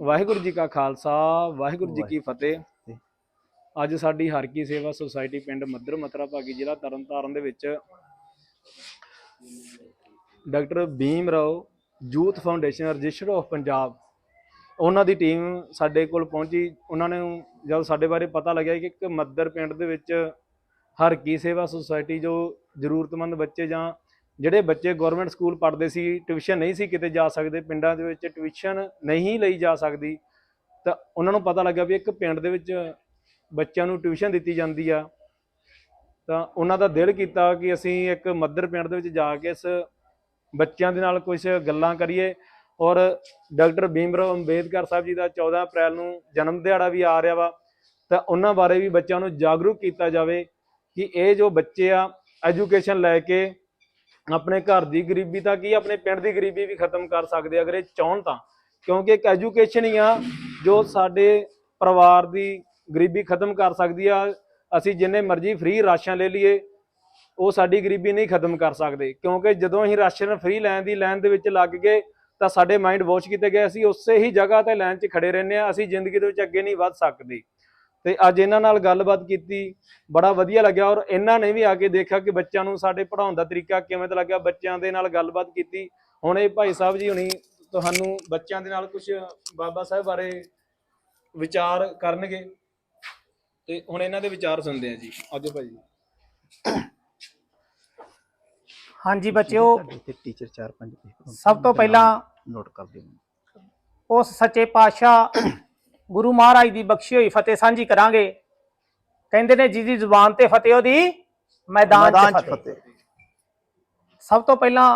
ਵਾਹਿਗੁਰੂ ਜੀ ਕਾ ਖਾਲਸਾ ਵਾਹਿਗੁਰੂ ਜੀ ਕੀ ਫਤਿਹ। ਅੱਜ ਸਾਡੀ ਹਰ ਕੀ ਸੇਵਾ ਸੁਸਾਇਟੀ ਪਿੰਡ ਮੱਦਰ ਮਤਰਾ ਭਾਗੀ ਜ਼ਿਲ੍ਹਾ ਤਰਨਤਾਰਨ ਦੇ ਵਿੱਚ doctor Bhim Rao youth foundation register of Punjab ਉਹਨਾਂ ਦੀ ਟੀਮ ਸਾਡੇ ਕੋਲ ਪਹੁੰਚੀ। ਉਹਨਾਂ ਨੇ ਜਦ ਸਾਡੇ ਬਾਰੇ ਪਤਾ ਲੱਗਿਆ ਕਿ ਇੱਕ ਮੱਦਰ ਪਿੰਡ ਦੇ ਵਿੱਚ ਹਰ ਕੀ ਸੇਵਾ ਸੁਸਾਇਟੀ ਜੋ ਜ਼ਰੂਰਤਮੰਦ ਬੱਚੇ ਜਾਂ ਜਿਹੜੇ ਬੱਚੇ ਗਵਰਨਮੈਂਟ ਸਕੂਲ ਪੜ੍ਹਦੇ ਸੀ ਟਿਊਸ਼ਨ ਨਹੀਂ ਸੀ ਕਿਤੇ ਜਾ ਸਕਦੇ, ਪਿੰਡਾਂ ਦੇ ਵਿੱਚ ਟਿਊਸ਼ਨ ਨਹੀਂ ਲਈ ਜਾ ਸਕਦੀ, ਤਾਂ ਉਹਨਾਂ ਨੂੰ ਪਤਾ ਲੱਗਾ ਵੀ ਇੱਕ ਪਿੰਡ ਦੇ ਵਿੱਚ ਬੱਚਿਆਂ ਨੂੰ ਟਿਊਸ਼ਨ ਦਿੱਤੀ ਜਾਂਦੀ ਆ। ਤਾਂ ਉਹਨਾਂ ਦਾ ਦਿਲ ਕੀਤਾ ਕਿ ਅਸੀਂ ਇੱਕ ਮੱਦਰ ਪਿੰਡ ਦੇ ਵਿੱਚ ਜਾ ਕੇ ਇਸ ਬੱਚਿਆਂ ਦੇ ਨਾਲ ਕੁਝ ਗੱਲਾਂ ਕਰੀਏ ਔਰ ਡਾਕਟਰ ਭੀਮਰਾਓ ਅੰਬੇਦਕਰ ਸਾਹਿਬ ਜੀ ਦਾ 14 ਅਪ੍ਰੈਲ ਨੂੰ ਜਨਮ ਦਿਹਾੜਾ ਵੀ ਆ ਰਿਹਾ ਵਾ, ਤਾਂ ਉਹਨਾਂ ਬਾਰੇ ਵੀ ਬੱਚਿਆਂ ਨੂੰ ਜਾਗਰੂਕ ਕੀਤਾ ਜਾਵੇ ਕਿ ਇਹ ਜੋ ਬੱਚੇ ਆ ਐਜੂਕੇਸ਼ਨ ਲੈ ਕੇ ਆਪਣੇ ਘਰ ਦੀ ਗਰੀਬੀ ਤਾਂ ਕੀ, ਆਪਣੇ ਪਿੰਡ ਦੀ ਗਰੀਬੀ ਵੀ ਖਤਮ ਕਰ ਸਕਦੇ ਅਗਰ ਇਹ ਚਾਹਣ ਤਾਂ। ਕਿਉਂਕਿ ਇੱਕ ਐਜੂਕੇਸ਼ਨ ਹੀ ਆ, ਜੋ ਸਾਡੇ ਪਰਿਵਾਰ ਦੀ ਗਰੀਬੀ ਖਤਮ ਕਰ ਸਕਦੀ ਆ। ਅਸੀਂ ਜਿੰਨੇ ਮਰਜ਼ੀ ਫ੍ਰੀ ਰਾਸ਼ਨ ਲੈ ਲਈਏ, ਉਹ ਸਾਡੀ ਗਰੀਬੀ ਨਹੀਂ ਖਤਮ ਕਰ ਸਕਦੇ। ਕਿਉਂਕਿ ਜਦੋਂ ਅਸੀਂ ਰਾਸ਼ਨ ਫ੍ਰੀ ਲੈਣ ਦੀ ਲਾਈਨ ਦੇ ਵਿੱਚ ਲੱਗ ਗਏ, ਤਾਂ ਸਾਡੇ ਮਾਈਂਡ ਵਾਸ਼ ਕੀਤੇ ਗਏ। ਅਸੀਂ ਉਸੇ ਹੀ ਜਗ੍ਹਾ ਤੇ ਲਾਈਨ 'ਚ ਖੜੇ ਰਹਿੰਦੇ ਆ। ਅਸੀਂ ਜ਼ਿੰਦਗੀ ਦੇ ਵਿੱਚ ਅੱਗੇ ਨਹੀਂ ਵੱਧ ਸਕਦੇ। ਤੇ ਅੱਜ ਇਹਨਾਂ ਨਾਲ ਗੱਲਬਾਤ ਕੀਤੀ ਬੜਾ ਵਧੀਆ ਲੱਗਿਆ ਔਰ ਇਹਨਾਂ ਨੇ ਵੀ ਆ ਕੇ ਦੇਖਿਆ ਕਿ ਬੱਚਿਆਂ ਨੂੰ ਸਾਡੇ ਪੜਾਉਣ ਦਾ ਤਰੀਕਾ ਕਿਵੇਂ ਦਾ ਲੱਗਿਆ ਬੱਚਿਆਂ ਦੇ ਨਾਲ ਗੱਲਬਾਤ ਕੀਤੀ। ਹੁਣ ਇਹ ਭਾਈ ਸਾਹਿਬ ਜੀ ਹੁਣੀ ਤੁਹਾਨੂੰ ਬੱਚਿਆਂ ਦੇ ਨਾਲ ਕੁਝ ਬਾਬਾ ਸਾਹਿਬ ਬਾਰੇ ਵਿਚਾਰ ਕਰਨਗੇ। ਤੇ ਹੁਣ ਇਹਨਾਂ ਦੇ ਵਿਚਾਰ ਸੁਣਦੇ ਆ ਜੀ। ਆਜੋ ਭਾਈ ਹਾਂਜੀ ਬੱਚਿਓ ਤੇ ਟੀਚਰ ਚਾਰ ਪੰਜ ਪੇਪਰ ਸਭ ਤੋਂ ਪਹਿਲਾਂ ਨੋਟ ਕਰ ਦਿਓ। ਉਸ ਸੱਚੇ ਪਾਤਸ਼ਾਹ ਗੁਰੂ ਮਹਾਰਾਜ ਦੀ ਬਖਸ਼ੀ ਹੋਈ ਫਤਿਹ ਸਾਂਝੀ ਕਰਾਂਗੇ। ਕਹਿੰਦੇ ਨੇ ਜਿਹਦੀ ਜ਼ੁਬਾਨ ਤੇ ਫਤਿਹ ਉਹਦੀ ਮੈਦਾਨ ਚ ਫਤਿਹ। ਸਭ ਤੋਂ ਪਹਿਲਾਂ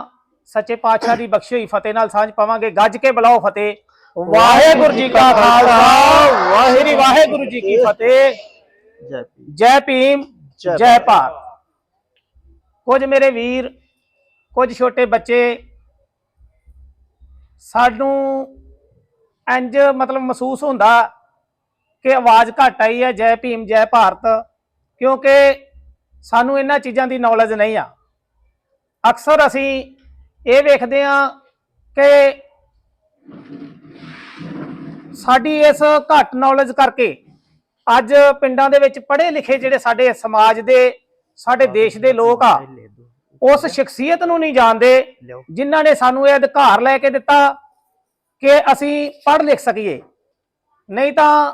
ਸੱਚੇ ਪਾਤਸ਼ਾਹ ਦੀ ਬਖਸ਼ੀ ਹੋਈ ਫਤਿਹ ਨਾਲ ਸਾਂਝ ਪਾਵਾਂਗੇ। ਗੱਜ ਕੇ ਬੁਲਾਓ ਫਤਿਹ। ਵਾਹਿਗੁਰੂ ਜੀ ਕਾ ਖਾਲਸਾ ਵਾਹਿਗੁਰੂ ਵਾਹਿਗੁਰੂ ਜੀ ਕੀ ਫਤਿਹ। ਜੈ ਜੈ ਭੀਮ ਜੈ ਜੈ ਭਾਰਤ। ਕੁਝ ਮੇਰੇ ਵੀਰ ਕੁਝ ਛੋਟੇ ਬੱਚੇ ਸਾਨੂੰ ਇੰਜ ਮਤਲਬ ਮਹਿਸੂਸ ਹੁੰਦਾ ਕਿ ਆਵਾਜ਼ ਘੱਟ ਆਈ ਹੈ ਜੈ ਭੀਮ ਜੈ ਭਾਰਤ ਕਿਉਂਕਿ ਸਾਨੂੰ ਇਹਨਾਂ ਚੀਜ਼ਾਂ ਦੀ ਨੌਲੇਜ ਨਹੀਂ ਆ। ਅਕਸਰ ਅਸੀਂ ਇਹ ਵੇਖਦੇ ਆ ਕਿ ਸਾਡੀ ਇਸ ਘੱਟ ਨੌਲੇਜ ਕਰਕੇ ਅੱਜ ਪਿੰਡਾਂ ਦੇ ਵਿੱਚ ਪੜ੍ਹੇ ਲਿਖੇ ਜਿਹੜੇ ਸਾਡੇ ਸਮਾਜ ਦੇ ਸਾਡੇ ਦੇਸ਼ ਦੇ ਲੋਕ ਆ ਉਸ ਸ਼ਖਸੀਅਤ ਨੂੰ ਨਹੀਂ ਜਾਣਦੇ ਜਿਨ੍ਹਾਂ ਨੇ ਸਾਨੂੰ ਇਹ ਅਧਿਕਾਰ ਲੈ ਕੇ ਦਿੱਤਾ ਕਿ ਅਸੀਂ ਪੜ੍ਹ ਲਿਖ ਸਕੀਏ। ਨਹੀਂ ਤਾਂ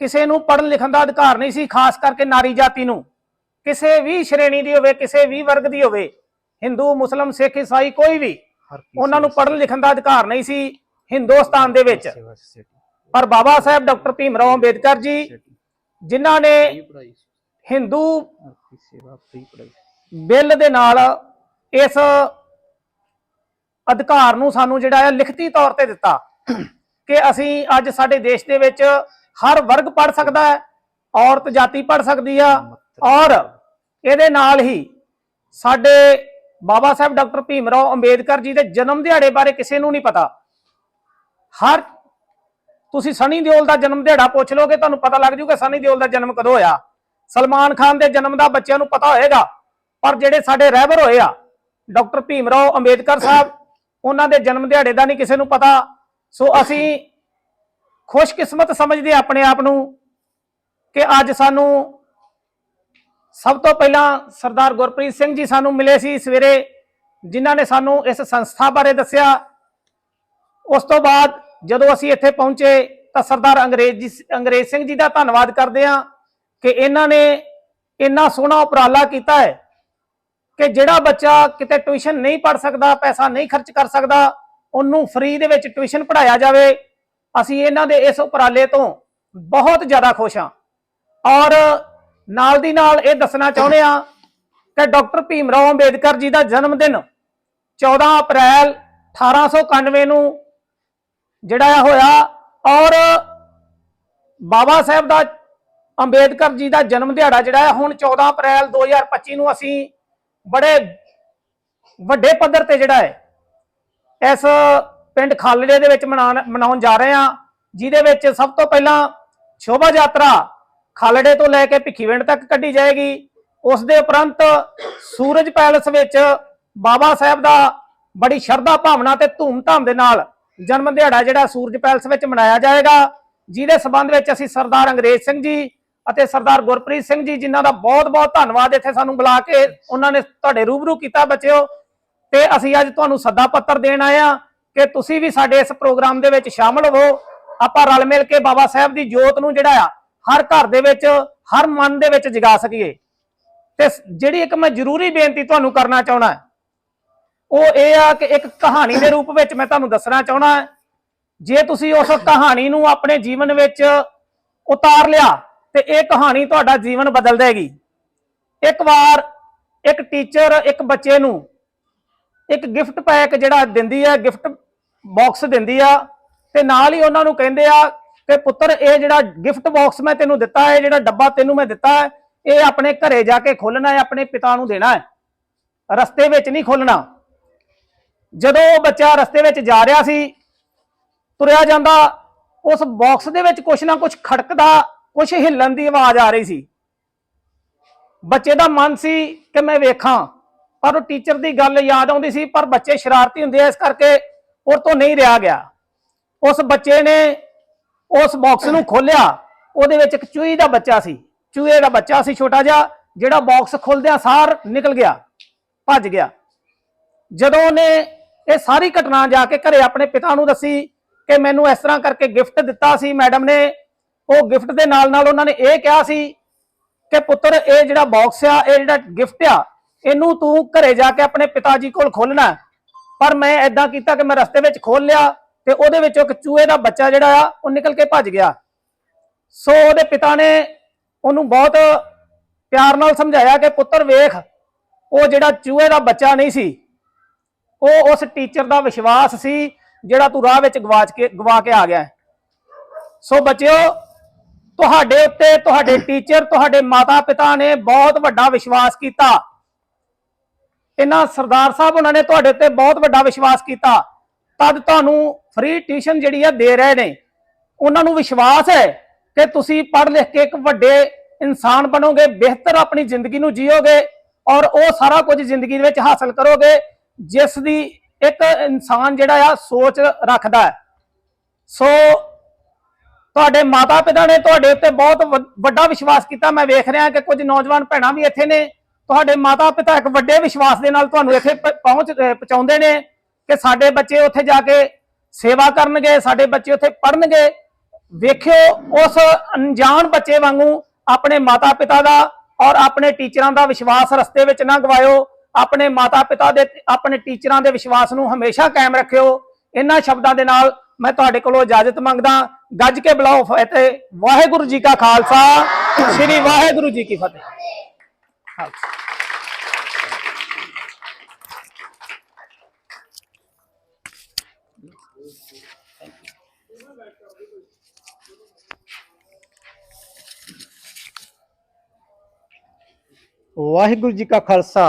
ਕਿਸੇ ਨੂੰ ਪੜ੍ਹਨ ਲਿਖਣ ਦਾ ਅਧਿਕਾਰ ਨਹੀਂ ਸੀ ਖਾਸ ਕਰਕੇ ਨਾਰੀ ਜਾਤੀ ਨੂੰ। ਕਿਸੇ ਵੀ ਸ਼੍ਰੇਣੀ ਦੀ ਹੋਵੇ ਕਿਸੇ ਵੀ ਵਰਗ ਦੀ ਹੋਵੇ ਹਿੰਦੂ ਮੁਸਲਮ ਸਿੱਖ ਈਸਾਈ ਕੋਈ ਵੀ ਉਹਨਾਂ ਨੂੰ ਪੜ੍ਹਨ ਲਿਖਣ ਦਾ ਅਧਿਕਾਰ ਨਹੀਂ ਸੀ ਹਿੰਦੁਸਤਾਨ ਦੇ ਵਿੱਚ। ਪਰ ਬਾਬਾ ਸਾਹਿਬ ਡਾਕਟਰ ਭੀਮਰਾਓ ਅੰਬੇਦਕਰ ਜੀ ਜਿਨ੍ਹਾਂ ਨੇ ਹਿੰਦੂ ਬਿੱਲ ਦੇ ਨਾਲ ਇਸ ਅਧਿਕਾਰ ਨੂੰ ਸਾਨੂੰ ਜਿਹੜਾ ਹੈ ਲਿਖਤੀ ਤੌਰ ਤੇ ਦਿੱਤਾ ਕਿ ਅਸੀਂ ਅੱਜ ਸਾਡੇ ਦੇਸ਼ ਦੇ ਵਿੱਚ ਹਰ ਵਰਗ ਪੜ ਸਕਦਾ ਹੈ, ਔਰਤ ਜਾਤੀ ਪੜ ਸਕਦੀ ਆ, ਔਰ ਇਹਦੇ ਨਾਲ ਹੀ ਸਾਡੇ ਬਾਬਾ ਸਾਹਿਬ ਡਾਕਟਰ ਭੀਮ ਰਾਓ ਅੰਬੇਦਕਰ ਜੀ ਦੇ ਜਨਮ ਦਿਹਾੜੇ ਬਾਰੇ ਕਿਸੇ ਨੂੰ ਨਹੀਂ ਪਤਾ। ਹਰ ਤੁਸੀਂ ਸਨੀ ਦਿਓਲ ਦਾ ਜਨਮ ਦਿਹਾੜਾ ਪੁੱਛ ਲੋਗੇ, ਤੁਹਾਨੂੰ ਪਤਾ ਲੱਗ ਜੂਗਾ ਸਨੀ ਦਿਓਲ ਦਾ ਜਨਮ ਕਦੋਂ ਹੋਇਆ। ਸਲਮਾਨ ਖਾਨ ਦੇ ਜਨਮ ਦਾ ਬੱਚਿਆਂ ਨੂੰ ਪਤਾ ਹੋਏਗਾ, ਪਰ ਜਿਹੜੇ ਸਾਡੇ ਰਹਿਬਰ ਹੋਏ ਆ, ਡਾਕਟਰ ਭੀਮ ਰਾਓ ਅੰਬੇਦਕਰ ਸਾਹਿਬ ਉਹਨਾਂ ਦੇ ਜਨਮ ਦਿਹਾੜੇ ਦਾ ਨਹੀਂ ਕਿਸੇ ਨੂੰ ਪਤਾ। ਸੋ ਅਸੀਂ ਖੁਸ਼ਕਿਸਮਤ ਸਮਝਦੇ ਆਪਣੇ ਆਪ ਨੂੰ ਕਿ ਅੱਜ ਸਾਨੂੰ ਸਭ ਤੋਂ ਪਹਿਲਾਂ ਸਰਦਾਰ ਗੁਰਪ੍ਰੀਤ ਸਿੰਘ ਜੀ ਸਾਨੂੰ ਮਿਲੇ ਸੀ ਸਵੇਰੇ, ਜਿਨ੍ਹਾਂ ਨੇ ਸਾਨੂੰ ਇਸ ਸੰਸਥਾ ਬਾਰੇ ਦੱਸਿਆ। ਉਸ ਤੋਂ ਬਾਅਦ ਜਦੋਂ ਅਸੀਂ ਇੱਥੇ ਪਹੁੰਚੇ ਤਾਂ ਸਰਦਾਰ ਅੰਗਰੇਜ਼ ਜੀ, ਅੰਗਰੇਜ਼ ਸਿੰਘ ਜੀ ਦਾ ਧੰਨਵਾਦ ਕਰਦੇ ਹਾਂ ਕਿ ਇਹਨਾਂ ਨੇ ਇੰਨਾ ਸੋਹਣਾ ਉਪਰਾਲਾ ਕੀਤਾ ਹੈ। ਕਿ ਜਿਹੜਾ ਬੱਚਾ ਕਿਤੇ ਟਿਊਸ਼ਨ ਨਹੀਂ ਪੜ ਸਕਦਾ, ਪੈਸਾ ਨਹੀਂ ਖਰਚ ਕਰ ਸਕਦਾ, ਉਹਨੂੰ ਫ੍ਰੀ ਦੇ ਵਿੱਚ ਟਿਊਸ਼ਨ ਪੜਾਇਆ ਜਾਵੇ, ਅਸੀਂ ਇਹਨਾਂ ਦੇ ਇਸ ਉਪਰਾਲੇ ਤੋਂ ਬਹੁਤ ਜ਼ਿਆਦਾ ਖੁਸ਼ ਹਾਂ। ਔਰ ਨਾਲ ਦੀ ਨਾਲ ਇਹ ਦੱਸਣਾ ਚਾਹੁੰਦੇ ਆ ਕਿ ਡਾਕਟਰ ਭੀਮ ਰਾਓ ਅੰਬੇਦਕਰ ਜੀ ਦਾ ਜਨਮ ਦਿਨ 14 ਅਪ੍ਰੈਲ 1891 ਨੂੰ ਜਿਹੜਾ ਇਹ ਹੋਇਆ ਔਰ ਬਾਬਾ ਸਾਹਿਬ ਦਾ ਅੰਬੇਦਕਰ ਜੀ ਦਾ ਜਨਮ ਦਿਹਾੜਾ ਜਿਹੜਾ ਹੈ, ਹੁਣ 14 ਅਪ੍ਰੈਲ 2025 ਨੂੰ ਅਸੀਂ ਬੜੇ ਵੱਡੇ ਪੱਧਰ ਤੇ ਜਿਹੜਾ ਹੈ, ਇਸ ਪਿੰਡ ਖਾਲੜੇ ਦੇ ਵਿੱਚ ਮਨਾਉਣ ਮਨਾਉਣ ਜਾ ਰਹੇ ਹਾਂ, ਜਿਹਦੇ ਵਿੱਚ ਸਭ ਤੋਂ ਪਹਿਲਾਂ ਸ਼ੋਭਾ ਯਾਤਰਾ ਖਾਲੜੇ ਤੋਂ ਲੈ ਕੇ ਭਿੱਖੀਵਿੰਡ ਤੱਕ ਕੱਢੀ ਜਾਏਗੀ। ਉਸ ਦੇ ਉਪਰੰਤ ਸੂਰਜ ਪੈਲਸ ਵਿੱਚ ਬਾਬਾ ਸਾਹਿਬ ਦਾ ਬੜੀ ਸ਼ਰਧਾ ਭਾਵਨਾ ਤੇ ਧੂਮ-ਧਾਮ ਦੇ ਨਾਲ ਜਨਮ ਦਿਹਾੜਾ ਜਿਹੜਾ ਸੂਰਜ ਪੈਲਸ ਵਿੱਚ ਮਨਾਇਆ ਜਾਏਗਾ, ਜਿਹਦੇ ਸਬੰਧ ਵਿੱਚ ਅਸੀਂ ਸਰਦਾਰ ਅੰਗਰੇਜ਼ ਸਿੰਘ ਜੀ ਅਤੇ ਸਰਦਾਰ ਗੁਰਪ੍ਰੀਤ ਸਿੰਘ ਜੀ ਜਿਨ੍ਹਾਂ ਦਾ ਬਹੁਤ-ਬਹੁਤ ਧੰਨਵਾਦ ਇੱਥੇ ਸਾਨੂੰ ਬੁਲਾ ਕੇ ਉਹਨਾਂ ਨੇ ਤੁਹਾਡੇ ਰੂਬਰੂ ਕੀਤਾ ਬੱਚਿਓ। ਤੇ ਅਸੀਂ ਅੱਜ ਤੁਹਾਨੂੰ ਸੱਦਾ ਪੱਤਰ ਦੇਣ ਆਏ ਆ ਕਿ ਤੁਸੀਂ ਵੀ ਸਾਡੇ ਇਸ ਪ੍ਰੋਗਰਾਮ ਦੇ ਵਿੱਚ ਸ਼ਾਮਲ ਹੋਵੋ। ਆਪਾਂ ਰਲ ਮਿਲ ਕੇ ਬਾਬਾ ਸਾਹਿਬ ਦੀ ਜੋਤ ਨੂੰ ਜਿਹੜਾ ਆ, ਹਰ ਘਰ ਦੇ ਵਿੱਚ, ਹਰ ਮਨ ਦੇ ਵਿੱਚ ਜਗਾ ਸਕੀਏ। ਤੇ ਜਿਹੜੀ ਇੱਕ ਮੈਂ ਜ਼ਰੂਰੀ ਬੇਨਤੀ ਤੁਹਾਨੂੰ ਕਰਨਾ ਚਾਹਣਾ ਉਹ ਇਹ ਆ ਕਿ ਇੱਕ ਕਹਾਣੀ ਦੇ ਰੂਪ ਵਿੱਚ ਮੈਂ ਤੁਹਾਨੂੰ ਦੱਸਣਾ ਚਾਹਣਾ ਜੇ ਤੁਸੀਂ ਉਸ ਕਹਾਣੀ ਨੂੰ ਆਪਣੇ ਜੀਵਨ ਵਿੱਚ ਉਤਾਰ ਲਿਆ ਤੇ ਇਹ ਕਹਾਣੀ ਤੁਹਾਡਾ ਜੀਵਨ ਬਦਲ ਦੇਗੀ। ਇੱਕ ਵਾਰ ਇੱਕ ਟੀਚਰ ਇੱਕ ਬੱਚੇ ਨੂੰ ਇੱਕ ਗਿਫਟ ਪੈਕ ਜਿਹੜਾ ਦਿੰਦੀ ਹੈ ਗਿਫਟ ਬਾਕਸ ਦਿੰਦੀ ਆ ਤੇ ਨਾਲ ਹੀ ਉਹਨਾਂ ਨੂੰ ਕਹਿੰਦੇ ਆ ਕਿ ਪੁੱਤਰ, ਇਹ ਜਿਹੜਾ ਗਿਫਟ ਬਾਕਸ ਮੈਂ ਤੈਨੂੰ ਦਿੱਤਾ ਹੈ, ਜਿਹੜਾ ਡੱਬਾ ਤੈਨੂੰ ਮੈਂ ਦਿੱਤਾ ਹੈ, ਇਹ ਆਪਣੇ ਘਰੇ ਜਾ ਕੇ ਖੋਲਣਾ ਹੈ, ਆਪਣੇ ਪਿਤਾ ਨੂੰ ਦੇਣਾ ਹੈ। ਰਸਤੇ ਵਿੱਚ ਨਹੀਂ ਖੋਲਣਾ ਜਦੋਂ ਉਹ ਬੱਚਾ ਰਸਤੇ ਵਿੱਚ ਜਾ ਰਿਹਾ ਸੀ, ਤੁਰਿਆ ਜਾਂਦਾ, ਉਸ ਬਾਕਸ ਦੇ ਵਿੱਚ ਕੁਛ ਨਾ ਕੁਛ ਖੜਕਦਾ ਕੁਛ ਹਿੱਲਣ ਦੀ ਆਵਾਜ਼ ਆ ਰਹੀ ਸੀ। ਬੱਚੇ ਦਾ ਮਨ ਸੀ ਕਿ ਮੈਂ ਵੇਖਾਂ, ਪਰ ਉਹ ਟੀਚਰ ਦੀ ਗੱਲ ਯਾਦ ਆਉਂਦੀ ਸੀ, ਪਰ ਬੱਚੇ ਸ਼ਰਾਰਤੀ ਹੁੰਦੇ ਆ, ਇਸ ਕਰਕੇ ਉਹ ਤੋਂ ਨਹੀਂ ਰਿਹਾ ਗਿਆ। ਉਸ ਬੱਚੇ ਨੇ ਉਸ ਬਾਕਸ ਨੂੰ ਖੋਲ੍ਹਿਆ। ਉਹਦੇ ਵਿੱਚ ਇੱਕ ਚੂਹੀ ਦਾ ਬੱਚਾ ਸੀ। ਚੂਹੇ ਦਾ ਬੱਚਾ ਸੀ ਛੋਟਾ ਜਿਹਾ, ਜਿਹੜਾ ਬਾਕਸ ਖੁੱਲਦਿਆਂ ਸਾਰ ਨਿਕਲ ਗਿਆ, ਭੱਜ ਗਿਆ। ਜਦੋਂ ਉਹਨੇ ਇਹ ਸਾਰੀ ਘਟਨਾ ਜਾ ਕੇ ਘਰੇ ਆਪਣੇ ਪਿਤਾ ਨੂੰ ਦੱਸੀ ਕਿ ਮੈਨੂੰ ਇਸ ਤਰ੍ਹਾਂ ਕਰਕੇ ਗਿਫਟ ਦਿੱਤਾ ਸੀ ਮੈਡਮ ਨੇ ਉਹ ਗਿਫਟ ਦੇ ਨਾਲ ਨਾਲ ਉਹਨਾਂ ਨੇ ਇਹ ਕਿਹਾ ਸੀ ਕਿ ਪੁੱਤਰ, ਇਹ ਜਿਹੜਾ ਬਾਕਸ ਆ, ਇਹ ਜਿਹੜਾ ਗਿਫਟ ਆ, ਇਹਨੂੰ ਤੂੰ ਘਰੇ ਜਾ ਕੇ ਆਪਣੇ ਪਿਤਾ ਜੀ ਕੋਲ ਖੋਲਣਾ ਪਰ ਮੈਂ ਐਦਾਂ ਕੀਤਾ ਕਿ ਮੈਂ ਰਸਤੇ ਵਿੱਚ ਖੋਲ ਲਿਆ ਤੇ ਉਹਦੇ ਵਿੱਚੋਂ ਇੱਕ ਚੂਹੇ ਦਾ ਬੱਚਾ ਜਿਹੜਾ ਆ, ਉਹ ਨਿਕਲ ਕੇ ਭੱਜ ਗਿਆ। ਸੋ ਉਹਦੇ ਪਿਤਾ ਨੇ ਉਹਨੂੰ ਬਹੁਤ ਪਿਆਰ ਨਾਲ ਸਮਝਾਇਆ ਕਿ ਪੁੱਤਰ ਵੇਖ, ਉਹ ਜਿਹੜਾ ਚੂਹੇ ਦਾ ਬੱਚਾ ਨਹੀਂ ਸੀ, ਉਹ ਉਸ ਟੀਚਰ ਦਾ ਵਿਸ਼ਵਾਸ ਸੀ ਜਿਹੜਾ ਤੂੰ ਰਾਹ ਵਿੱਚ ਗਵਾਚ ਕੇ, ਗਵਾ ਕੇ ਆ ਗਿਆ ਸੋ ਬੱਚਿਓ ਤੁਹਾਡੇ ਉੱਤੇ, ਤੁਹਾਡੇ ਟੀਚਰ ਤੁਹਾਡੇ ਮਾਤਾ ਪਿਤਾ ਨੇ ਬਹੁਤ ਵੱਡਾ ਵਿਸ਼ਵਾਸ ਕੀਤਾ। ਇਹਨਾਂ ਸਰਦਾਰ ਸਾਹਿਬ ਉਹਨਾਂ ਨੇ ਤੁਹਾਡੇ ਉੱਤੇ ਬਹੁਤ ਵੱਡਾ ਵਿਸ਼ਵਾਸ ਕੀਤਾ। ਤਦ ਤੁਹਾਨੂੰ ਫ੍ਰੀ ਟਿਊਸ਼ਨ ਜਿਹੜੀ ਆ ਦੇ ਰਹੇ ਨੇ। ਉਹਨਾਂ ਨੂੰ ਵਿਸ਼ਵਾਸ ਹੈ ਕਿ ਤੁਸੀਂ ਪੜ੍ਹ ਲਿਖ ਕੇ ਇੱਕ ਵੱਡੇ ਇਨਸਾਨ ਬਣੋਗੇ, ਬਿਹਤਰ ਆਪਣੀ ਜ਼ਿੰਦਗੀ ਨੂੰ ਜੀਓਗੇ ਔਰ ਉਹ ਸਾਰਾ ਕੁਝ ਜ਼ਿੰਦਗੀ ਦੇ ਵਿੱਚ ਹਾਸਲ ਕਰੋਗੇ, ਜਿਸ ਦੀ ਇੱਕ ਇਨਸਾਨ ਜਿਹੜਾ ਆ ਸੋਚ ਰੱਖਦਾ ਹੈ। ਸੋ ਤੁਹਾਡੇ ਮਾਤਾ ਪਿਤਾ ਨੇ ਤੁਹਾਡੇ ਉੱਤੇ ਬਹੁਤ ਵ- ਵੱਡਾ ਵਿਸ਼ਵਾਸ ਕੀਤਾ। ਮੈਂ ਵੇਖ ਰਿਹਾ ਕਿ ਕੁਝ ਨੌਜਵਾਨ ਭੈਣਾਂ ਵੀ ਇੱਥੇ ਨੇ। ਤੁਹਾਡੇ ਮਾਤਾ ਪਿਤਾ ਇੱਕ ਵੱਡੇ ਵਿਸ਼ਵਾਸ ਦੇ ਨਾਲ ਤੁਹਾਨੂੰ ਇੱਥੇ ਪ- ਪਹੁੰਚ ਪਹੁੰਚਾਉਂਦੇ ਨੇ ਕਿ ਸਾਡੇ ਬੱਚੇ ਉੱਥੇ ਜਾ ਕੇ ਸੇਵਾ ਕਰਨਗੇ, ਸਾਡੇ ਬੱਚੇ ਉੱਥੇ ਪੜ੍ਹਨਗੇ। ਵੇਖਿਓ, ਉਸ ਅਣਜਾਣ ਬੱਚੇ ਵਾਂਗੂ ਆਪਣੇ ਮਾਤਾ ਪਿਤਾ ਦਾ ਔਰ ਆਪਣੇ ਟੀਚਰਾਂ ਦਾ ਵਿਸ਼ਵਾਸ ਰਸਤੇ ਵਿੱਚ ਨਾ ਗਵਾਇਓ। ਆਪਣੇ ਮਾਤਾ ਪਿਤਾ ਦੇ, ਆਪਣੇ ਟੀਚਰਾਂ ਦੇ ਵਿਸ਼ਵਾਸ ਨੂੰ ਹਮੇਸ਼ਾ ਕਾਇਮ ਰੱਖਿਓ। ਇਹਨਾਂ ਸ਼ਬਦਾਂ ਦੇ ਨਾਲ ਮੈਂ ਤੁਹਾਡੇ ਕੋਲੋਂ ਇਜਾਜ਼ਤ ਮੰਗਦਾ। ਗੱਜ ਕੇ ਬੁਲਾਓ ਫਤਿਹ ਵਾਹਿਗੁਰੂ ਜੀ ਕਾ ਖਾਲਸਾ, ਸ੍ਰੀ ਵਾਹਿਗੁਰੂ ਜੀ ਕੀ ਫਤਿਹ। ਵਾਹਿਗੁਰੂ ਜੀ ਕਾ ਖਾਲਸਾ,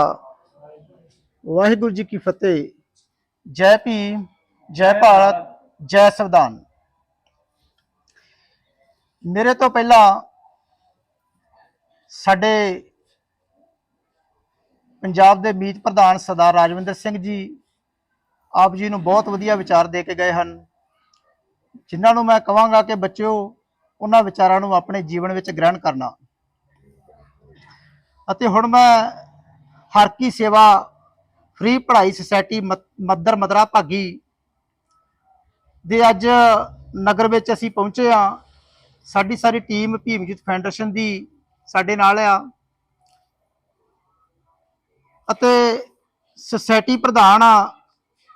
ਵਾਹਿਗੁਰੂ ਜੀ ਕੀ ਫਤਿਹ। ਜੈ ਭੀਮ, ਜੈ ਭਾਰਤ, ਜੈ ਸੰਵਿਧਾਨ। ਮੇਰੇ ਤੋਂ ਪਹਿਲਾਂ ਸਾਡੇ ਪੰਜਾਬ ਦੇ ਮੀਤ ਪ੍ਰਧਾਨ ਸਰਦਾਰ ਰਾਜਵਿੰਦਰ ਸਿੰਘ ਜੀ ਆਪ ਜੀ ਨੂੰ ਬਹੁਤ ਵਧੀਆ ਵਿਚਾਰ ਦੇ ਕੇ ਗਏ ਹਨ, ਜਿਨ੍ਹਾਂ ਨੂੰ ਮੈਂ ਕਹਾਂਗਾ ਕਿ ਬੱਚਿਓ, ਉਹਨਾਂ ਵਿਚਾਰਾਂ ਨੂੰ ਆਪਣੇ ਜੀਵਨ ਵਿੱਚ ਗ੍ਰਹਿਣ ਕਰਨਾ। ਅਤੇ ਹੁਣ ਮੈਂ ਹਰ ਕੀ ਸੇਵਾ, ਫ੍ਰੀ ਪੜ੍ਹਾਈ ਸੁਸਾਇਟੀ ਮਤ- ਮੱਦਰ ਮਦਰਾ ਭਾਗੀ ਦੇ ਅੱਜ ਨਗਰ ਵਿੱਚ ਅਸੀਂ ਪਹੁੰਚੇ ਆ ਸਾਡੀ ਸਾਰੀ ਟੀਮ ਭੀਮ ਯੂਥ ਫਾਊਂਡੇਸ਼ਨ ਦੀ ਸਾਡੇ ਨਾਲ ਆ। ਅਤੇ ਸੁਸਾਇਟੀ ਪ੍ਰਧਾਨ ਆ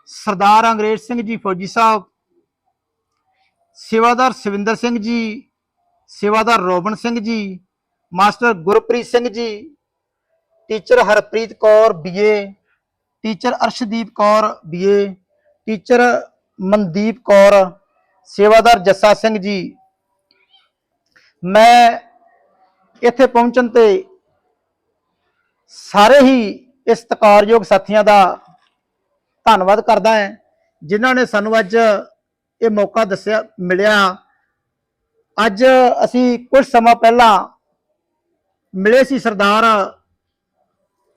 ਸਰਦਾਰ ਅੰਗਰੇਜ਼ ਸਿੰਘ ਜੀ ਫੌਜੀ ਸਾਹਿਬ। ਸੇਵਾਦਾਰ ਸਵਿੰਦਰ ਸਿੰਘ ਜੀ, ਸੇਵਾਦਾਰ Robin Singh ji, master Gurpreet Singh ji, teacher Harpreet Kaur BA, teacher Arshdeep Kaur BA, teacher Mandeep Kaur, ਸੇਵਾਦਾਰ ਜੱਸਾ ਸਿੰਘ ਜੀ ਮੈਂ ਇੱਥੇ ਪਹੁੰਚਣ ਤੇ ਸਾਰੇ ਹੀ ਇਸ ਤਕਾਰਯੋਗ ਸਾਥੀਆਂ ਦਾ ਧੰਨਵਾਦ ਕਰਦਾ ਹਾਂ, ਜਿਨ੍ਹਾਂ ਨੇ ਸਾਨੂੰ ਅੱਜ ਇਹ ਮੌਕਾ ਦੱਸਿਆ, ਮਿਲਿਆ। ਅੱਜ ਅਸੀਂ ਕੁਝ ਸਮਾਂ ਪਹਿਲਾਂ ਮਿਲੇ ਸੀ ਸਰਦਾਰ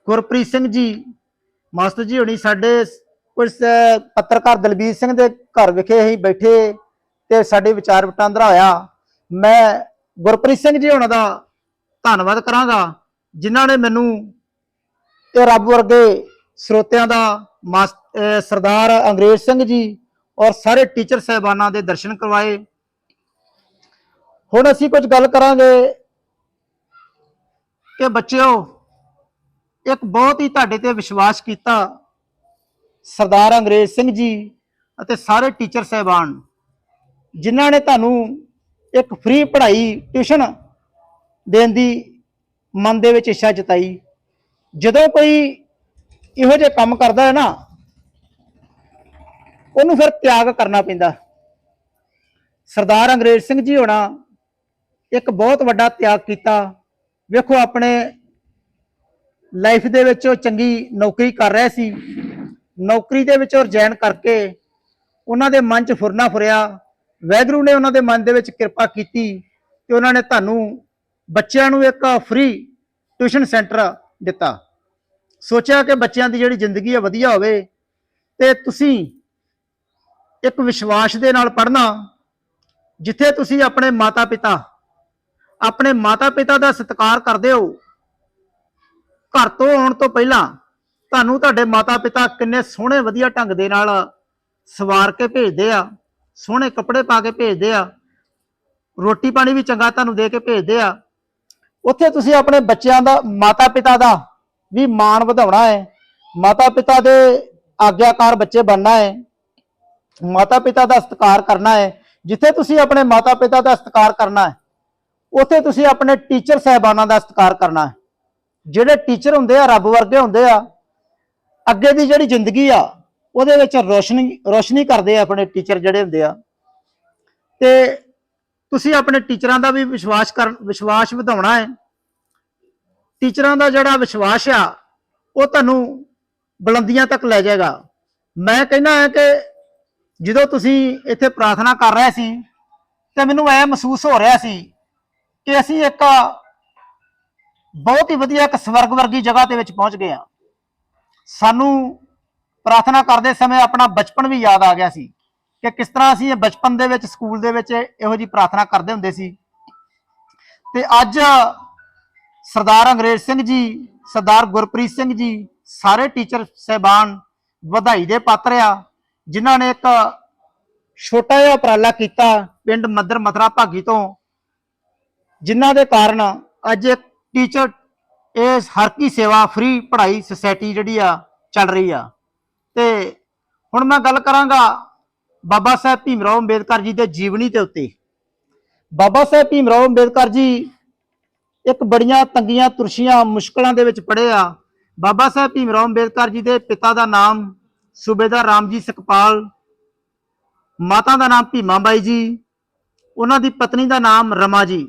ਗੁਰਪ੍ਰੀਤ ਸਿੰਘ ਜੀ, ਮਾਸਟਰ ਜੀ ਹੁਣੀ ਸਾਡੇ ਕੁਝ ਪੱਤਰਕਾਰ ਦਲਬੀਰ ਸਿੰਘ ਦੇ ਘਰ ਵਿਖੇ ਹੀ ਬੈਠੇ ਤੇ ਸਾਡੇ ਵਿਚਾਰ ਵਟਾਂਦਰਾ ਹੋਇਆ। ਮੈਂ ਗੁਰਪ੍ਰੀਤ ਸਿੰਘ ਜੀ ਉਹਨਾਂ ਦਾ ਧੰਨਵਾਦ ਕਰਾਂਗਾ, ਜਿਨ੍ਹਾਂ ਨੇ ਮੈਨੂੰ ਇਹ ਰੱਬ ਵਰਗੇ ਸਰੋਤਿਆਂ ਦਾ ਮਾਸ- ਸਰਦਾਰ ਅੰਗਰੇਜ਼ ਸਿੰਘ ਜੀ ਔਰ ਸਾਰੇ ਟੀਚਰ ਸਹਿਬਾਨਾਂ ਦੇ ਦਰਸ਼ਨ ਕਰਵਾਏ। ਹੁਣ ਅਸੀਂ ਕੁਝ ਗੱਲ ਕਰਾਂਗੇ ਕਿ ਬੱਚਿਓ, ਇੱਕ ਬਹੁਤ ਹੀ ਤੁਹਾਡੇ ਤੇ ਵਿਸ਼ਵਾਸ ਕੀਤਾ ਸਰਦਾਰ ਅੰਗਰੇਜ਼ ਸਿੰਘ ਜੀ ਅਤੇ ਸਾਰੇ ਟੀਚਰ ਸਹਿਬਾਨ, ਜਿਨ੍ਹਾਂ ਨੇ ਤੁਹਾਨੂੰ ਇੱਕ ਫ੍ਰੀ ਪੜ੍ਹਾਈ ਟਿਊਸ਼ਨ ਦੇਣ ਦੀ ਮਨ ਦੇ ਵਿੱਚ ਇੱਛਾ ਜਤਾਈ। ਜਦੋਂ ਕੋਈ ਇਹੋ ਜਿਹੇ ਕੰਮ ਕਰਦਾ ਹੈ ਨਾ, ਉਹਨੂੰ ਫਿਰ ਤਿਆਗ ਕਰਨਾ ਪੈਂਦਾ। ਸਰਦਾਰ ਅੰਗਰੇਜ਼ ਸਿੰਘ ਜੀ ਹੋਣਾ ਇੱਕ ਬਹੁਤ ਵੱਡਾ ਤਿਆਗ ਕੀਤਾ। ਵੇਖੋ, ਆਪਣੇ ਲਾਈਫ ਦੇ ਵਿੱਚ ਉਹ ਚੰਗੀ ਨੌਕਰੀ ਕਰ ਰਹੇ ਸੀ। ਨੌਕਰੀ ਦੇ ਵਿੱਚ ਰਿਜ਼ਾਈਨ ਕਰਕੇ ਉਹਨਾਂ ਦੇ ਮਨ 'ਚ ਫੁਰਨਾ ਫੁਰਿਆ। ਵੈਗਰੂ ਨੇ ਉਹਨਾਂ ਦੇ ਮਨ ਦੇ ਵਿੱਚ ਕਿਰਪਾ ਕੀਤੀ ਤੇ ਉਹਨਾਂ ਨੇ ਤੁਹਾਨੂੰ ਬੱਚਿਆਂ ਨੂੰ ਇੱਕ ਫ੍ਰੀ ਟਿਊਸ਼ਨ ਸੈਂਟਰ ਦਿੱਤਾ। ਸੋਚਿਆ ਕਿ ਬੱਚਿਆਂ ਦੀ ਜਿਹੜੀ ਜ਼ਿੰਦਗੀ ਹੈ ਵਧੀਆ ਹੋਵੇ ਤੇ ਤੁਸੀਂ ਇੱਕ ਵਿਸ਼ਵਾਸ ਦੇ ਨਾਲ ਪੜ੍ਹਨਾ, ਜਿੱਥੇ ਤੁਸੀਂ ਆਪਣੇ ਮਾਤਾ ਪਿਤਾ ਆਪਣੇ ਮਾਤਾ ਪਿਤਾ ਦਾ ਸਤਿਕਾਰ ਕਰਦੇ ਹੋ, ਘਰ ਤੋਂ ਆਉਣ ਤੋਂ ਪਹਿਲਾਂ ਤੁਹਾਨੂੰ ਤੁਹਾਡੇ ਮਾਤਾ ਪਿਤਾ ਕਿੰਨੇ ਸੋਹਣੇ ਵਧੀਆ ਢੰਗ ਦੇ ਨਾਲ ਸਵਾਰ ਕੇ ਭੇਜਦੇ ਆ। ਸੋਹਣੇ ਕੱਪੜੇ ਪਾ ਕੇ ਭੇਜਦੇ ਆ। ਰੋਟੀ ਪਾਣੀ ਵੀ ਚੰਗਾ ਤੁਹਾਨੂੰ ਦੇ ਕੇ ਭੇਜਦੇ ਆ। ਉੱਥੇ ਤੁਸੀਂ ਆਪਣੇ ਬੱਚਿਆਂ ਦਾ ਮਾਤਾ ਪਿਤਾ ਦਾ ਵੀ ਮਾਣ ਵਧਾਉਣਾ ਹੈ। ਮਾਤਾ ਪਿਤਾ ਦੇ ਆਗਿਆਕਾਰ ਬੱਚੇ ਬਣਨਾ ਹੈ। ਮਾਤਾ ਪਿਤਾ ਦਾ ਸਤਿਕਾਰ ਕਰਨਾ ਹੈ। ਜਿੱਥੇ ਤੁਸੀਂ ਆਪਣੇ ਮਾਤਾ ਪਿਤਾ ਦਾ ਸਤਿਕਾਰ ਕਰਨਾ ਹੈ, ਉੱਥੇ ਤੁਸੀਂ ਆਪਣੇ ਟੀਚਰ ਸਹਿਬਾਨਾਂ ਦਾ ਸਤਿਕਾਰ ਕਰਨਾ ਹੈ। ਜਿਹੜੇ ਟੀਚਰ ਹੁੰਦੇ ਆ, ਰੱਬ ਵਰਗੇ ਹੁੰਦੇ ਆ, ਅੱਗੇ ਦੀ ਜਿਹੜੀ ਜ਼ਿੰਦਗੀ ਆ ਉਹਦੇ ਵਿੱਚ ਰੋਸ਼ਨੀ ਰੋਸ਼ਨੀ ਕਰਦੇ ਆ ਆਪਣੇ ਟੀਚਰ ਜਿਹੜੇ ਹੁੰਦੇ ਆ। ਤੇ ਤੁਸੀਂ ਆਪਣੇ ਟੀਚਰਾਂ ਦਾ ਵੀ ਵਿਸ਼ਵਾਸ ਕਰ ਵਿਸ਼ਵਾਸ ਵਧਾਉਣਾ ਹੈ। ਟੀਚਰਾਂ ਦਾ ਜਿਹੜਾ ਵਿਸ਼ਵਾਸ ਆ, ਉਹ ਤੁਹਾਨੂੰ ਬੁਲੰਦੀਆਂ ਤੱਕ ਲੈ ਜਾਏਗਾ। ਮੈਂ ਕਹਿੰਦਾ ਹਾਂ ਕਿ ਜਦੋਂ ਤੁਸੀਂ ਇੱਥੇ ਪ੍ਰਾਰਥਨਾ ਕਰ ਰਹੇ ਸੀ, ਤੇ ਮੈਨੂੰ ਐ ਮਹਿਸੂਸ ਹੋ ਰਿਹਾ ਸੀ ਕਿ ਅਸੀਂ ਇੱਕ ਬਹੁਤ ਹੀ ਵਧੀਆ ਇੱਕ ਸਵਰਗ ਵਰਗੀ ਜਗ੍ਹਾ ਦੇ ਵਿੱਚ ਪਹੁੰਚ ਗਏ ਆ ਸਾਨੂੰ ਪ੍ਰਾਰਥਨਾ ਕਰਦੇ ਸਮੇਂ ਆਪਣਾ ਬਚਪਨ ਵੀ ਯਾਦ ਆ ਗਿਆ ਸੀ ਕਿ ਕਿਸ ਤਰ੍ਹਾਂ ਅਸੀਂ ਬਚਪਨ ਦੇ ਵਿੱਚ, ਸਕੂਲ ਦੇ ਵਿੱਚ ਇਹੋ ਜੀ ਪ੍ਰਾਰਥਨਾ ਕਰਦੇ ਹੁੰਦੇ ਸੀ। ਤੇ ਅੱਜ ਸਰਦਾਰ ਅੰਗਰੇਜ਼ ਸਿੰਘ ਜੀ, ਸਰਦਾਰ ਗੁਰਪ੍ਰੀਤ ਸਿੰਘ ਜੀ ਸਾਰੇ ਟੀਚਰ ਸਹਿਬਾਨ ਵਧਾਈ ਦੇ ਪਾਤਰ ਆ, ਜਿਨ੍ਹਾਂ ਨੇ ਇੱਕ ਛੋਟਾ ਜਿਹਾ ਉਪਰਾਲਾ ਕੀਤਾ ਪਿੰਡ ਮੱਦਰ ਮਥਰਾ ਭਾਗੀ ਤੋਂ, ਜਿਨ੍ਹਾਂ ਦੇ ਕਾਰਨ ਅੱਜ ਇੱਕ ਟੀਚਰ ਇਹ ਹਰ ਕੀ ਸੇਵਾ ਫ੍ਰੀ ਪੜ੍ਹਾਈ ਸੁਸਾਇਟੀ ਜਿਹੜੀ ਆ ਚੱਲ ਰਹੀ ਆ। ਤੇ ਹੁਣ ਮੈਂ ਗੱਲ ਕਰਾਂਗਾ ਬਾਬਾ ਸਾਹਿਬ ਭੀਮਰਾਓ ਅੰਬੇਦਕਰ ਜੀ ਦੇ ਜੀਵਨੀ ਦੇ ਉੱਤੇ। ਬਾਬਾ ਸਾਹਿਬ ਭੀਮਰਾਓ ਅੰਬੇਦਕਰ ਜੀ ਇੱਕ ਬੜੀਆਂ ਤੰਗੀਆਂ ਤੁਰਸ਼ੀਆਂ ਮੁਸ਼ਕਲਾਂ ਦੇ ਵਿੱਚ ਪੜ੍ਹੇ ਆ। ਬਾਬਾ ਸਾਹਿਬ ਭੀਮਰਾਓ ਅੰਬੇਦਕਰ ਜੀ ਦੇ ਪਿਤਾ ਦਾ ਨਾਮ ਸੂਬੇਦਾਰ ਰਾਮਜੀ ਸੁਖਪਾਲ, ਮਾਤਾ ਦਾ ਨਾਮ ਭੀਮਾ ਬਾਈ ਜੀ, ਉਹਨਾਂ ਦੀ ਪਤਨੀ ਦਾ ਨਾਮ ਰਮਾ ਜੀ।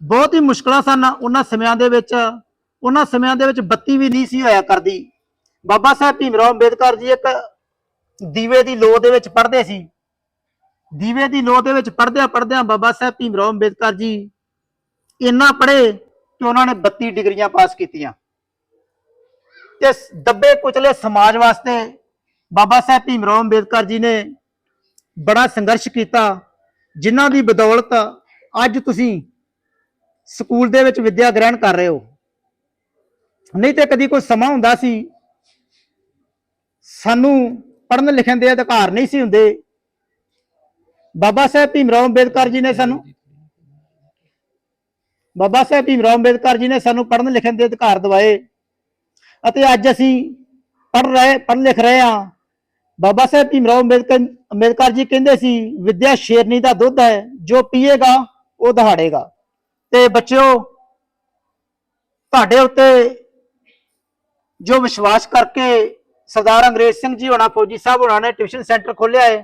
ਬਹੁਤ ਹੀ ਮੁਸ਼ਕਲਾਂ ਸਨ। ਉਹਨਾਂ ਸਮਿਆਂ ਦੇ ਵਿੱਚ, ਉਹਨਾਂ ਸਮਿਆਂ ਦੇ ਵਿੱਚ ਬੱਤੀ ਵੀ ਨਹੀਂ ਸੀ ਹੋਇਆ ਕਰਦੀ। ਬਾਬਾ ਸਾਹਿਬ ਭੀਮਰਾਓ ਅੰਬੇਦਕਰ ਜੀ ਇੱਕ ਦੀਵੇ ਦੀ ਲੋ ਦੇ ਵਿੱਚ ਪੜ੍ਹਦੇ ਸੀ। ਦੀਵੇ ਦੀ ਲੋ ਦੇ ਵਿੱਚ ਪੜ੍ਹਦਿਆਂ ਪੜ੍ਹਦਿਆਂ ਬਾਬਾ ਸਾਹਿਬ ਭੀਮਰਾਓ ਅੰਬੇਦਕਰ ਜੀ ਇੰਨਾ ਪੜ੍ਹੇ ਕਿ ਉਹਨਾਂ ਨੇ 32 ਡਿਗਰੀਆਂ ਪਾਸ ਕੀਤੀਆਂ। ਤੇ ਦੱਬੇ ਕੁਚਲੇ ਸਮਾਜ ਵਾਸਤੇ ਬਾਬਾ ਸਾਹਿਬ ਭੀਮਰਾਓ ਅੰਬੇਦਕਰ ਜੀ ਨੇ ਬੜਾ ਸੰਘਰਸ਼ ਕੀਤਾ, ਜਿਨ੍ਹਾਂ ਦੀ ਬਦੌਲਤ ਅੱਜ ਤੁਸੀਂ ਸਕੂਲ ਦੇ ਵਿੱਚ ਵਿੱਦਿਆ ਗ੍ਰਹਿਣ ਕਰ ਰਹੇ ਹੋ। ਨਹੀਂ ਤੇ ਕਦੀ ਕੋਈ ਸਮਾਂ ਹੁੰਦਾ ਸੀ ਸਾਨੂੰ ਪੜ੍ਹਨ ਲਿਖਣ ਦੇ ਅਧਿਕਾਰ ਨਹੀਂ ਸੀ ਹੁੰਦੇ। ਬਾਬਾ ਸਾਹਿਬ ਭੀਮਰਾਓ ਅੰਬੇਦਕਰ ਜੀ ਨੇ ਸਾਨੂੰ ਬਾਬਾ ਸਾਹਿਬ ਭੀਮਰਾਓ ਅੰਬੇਦਕਰ ਜੀ ਨੇ ਸਾਨੂੰ ਪੜ੍ਹਨ ਲਿਖਣ ਦੇ ਅਧਿਕਾਰ ਦਿਵਾਏ ਅਤੇ ਅੱਜ ਅਸੀਂ ਪੜ੍ਹ ਰਹੇ, ਪੜ੍ਹ ਲਿਖ ਰਹੇ ਹਾਂ। ਬਾਬਾ ਸਾਹਿਬ ਭੀਮਰਾਓ ਅੰਬੇਦਕਰ ਅੰਬੇਦਕਰ ਜੀ ਕਹਿੰਦੇ ਸੀ, ਵਿਦਿਆ ਸ਼ੇਰਨੀ ਦਾ ਦੁੱਧ ਹੈ, ਜੋ ਪੀਏਗਾ, ਉਹ ਦਹਾੜੇਗਾ। ਤੇ ਬੱਚਿਓ, ਤੁਹਾਡੇ ਉੱਤੇ ਜੋ ਵਿਸ਼ਵਾਸ ਕਰਕੇ ਸਰਦਾਰ ਅੰਗਰੇਜ਼ ਸਿੰਘ ਜੀ ਹੋਣਾ, ਫੌਜੀ ਸਾਹਿਬ ਹੋਣਾ ਨੇ ਟਿਊਸ਼ਨ ਸੈਂਟਰ ਖੋਲਿਆ ਹੈ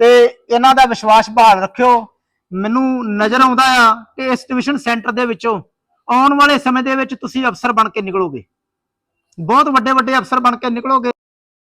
ਤੇ ਇਹਨਾਂ ਦਾ ਵਿਸ਼ਵਾਸ ਬਹਾਲ ਰੱਖਿਓ। ਮੈਨੂੰ ਨਜ਼ਰ ਆਉਂਦਾ ਆ ਕਿ ਇਸ ਟਿਊਸ਼ਨ ਸੈਂਟਰ ਦੇ ਵਿੱਚੋਂ ਆਉਣ ਵਾਲੇ ਸਮੇਂ ਦੇ ਵਿੱਚ ਤੁਸੀਂ ਅਫਸਰ ਬਣ ਕੇ ਨਿਕਲੋਗੇ। ਬਹੁਤ ਵੱਡੇ ਵੱਡੇ ਅਫਸਰ ਬਣ ਕੇ ਨਿਕਲੋਗੇ।